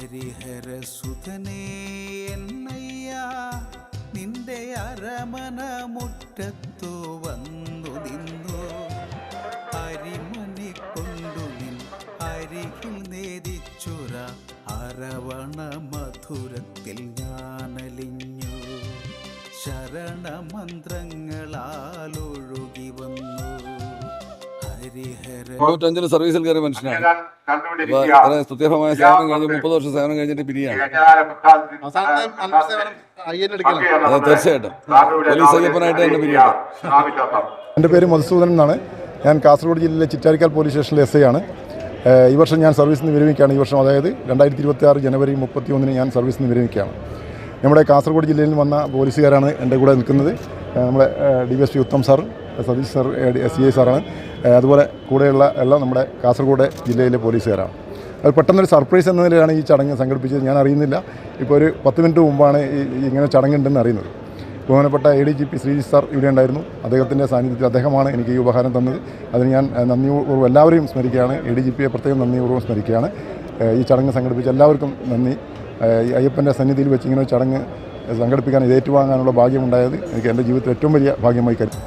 ഹരിഹരസുതനേ എന്നയ്യ നിന്റെ അരമന മുറ്റത്തു വന്നു നിന്നു. അരിമണി കൊണ്ടു നിൻ അരികിൽ നേദിച്ചുര അരവണ മധുരത്തിൽ ഞാനലിഞ്ഞു. ഹരിഹര തൊണ്ണൂറ്റഞ്ചിന് സർവീസിൽ കയറിയ മനുഷ്യനാണ്. സ്തുത്യർഹമായ സേവനം കഴിഞ്ഞ് മുപ്പത് വർഷം സേവനം കഴിഞ്ഞിട്ട് പിരിയാണ്. അതെ, തീർച്ചയായിട്ടും. പോലീസ് അയ്യപ്പനായിട്ട് എന്റെ പിരിയാണ്. എന്റെ പേര് മധുസൂദനൻ എന്നാണ്. ഞാൻ കാസർഗോഡ് ജില്ലയിലെ ചിറ്റാരിക്കാൽ പോലീസ് സ്റ്റേഷനിലെ എസ് ഐ ആണ്. ഈ വർഷം ഞാൻ സർവീസിൽ നിന്ന് വിരമിക്കുകയാണ്. ഈ വർഷം അതായത് രണ്ടായിരത്തി ഇരുപത്തി ആറ് ജനുവരി മുപ്പത്തി ഒന്നിന് ഞാൻ സർവീസിൽ നിന്ന് വിരമിക്കുകയാണ്. നമ്മുടെ കാസർഗോഡ് ജില്ലയിൽ നിന്ന് വന്ന പോലീസുകാരാണ് എന്റെ കൂടെ നിൽക്കുന്നത്. നമ്മുടെ D S P Uttam sir Satheesh sir S I സാറാണ്. അതുപോലെ കൂടെയുള്ള എല്ലാം നമ്മുടെ കാസർഗോഡ് ജില്ലയിലെ പോലീസുകാരാണ് അത് പെട്ടെന്നൊരു സർപ്രൈസ് എന്ന നിലയിലാണ് ഈ ചടങ്ങ് സംഘടിപ്പിച്ചത്. ഞാൻ അറിയുന്നില്ല. ഇപ്പോൾ ഒരു പത്ത് മിനിറ്റ് മുമ്പാണ് ഈ ഇങ്ങനെ ചടങ്ങുണ്ടെന്ന് അറിയുന്നത്. ബഹുമാനപ്പെട്ട A D G P Sreejith sir ഇവിടെ ഉണ്ടായിരുന്നു. അദ്ദേഹത്തിന്റെ സാന്നിധ്യത്തിൽ അദ്ദേഹമാണ് എനിക്ക് ഈ ഉപഹാരം തന്നത്. അതിന് ഞാൻ നന്ദിപൂർവം എല്ലാവരെയും സ്മരിക്കുകയാണ്. എ ഡി ജി പിയെ പ്രത്യേകം നന്ദിപൂർവം സ്മരിക്കുകയാണ്. ഈ ചടങ്ങ് സംഘടിപ്പിച്ച എല്ലാവർക്കും നന്ദി. ഈ അയ്യപ്പന്റെ സന്നിധിയിൽ വെച്ച് ഇങ്ങനെ ചടങ്ങ് സംഘടിപ്പിക്കാൻ ഇത് ഏറ്റുവാങ്ങാനുള്ള ഭാഗ്യമുണ്ടായത് എനിക്ക് എന്റെ ജീവിതത്തിൽ ഏറ്റവും വലിയ ഭാഗ്യമായി കരുതുന്നു.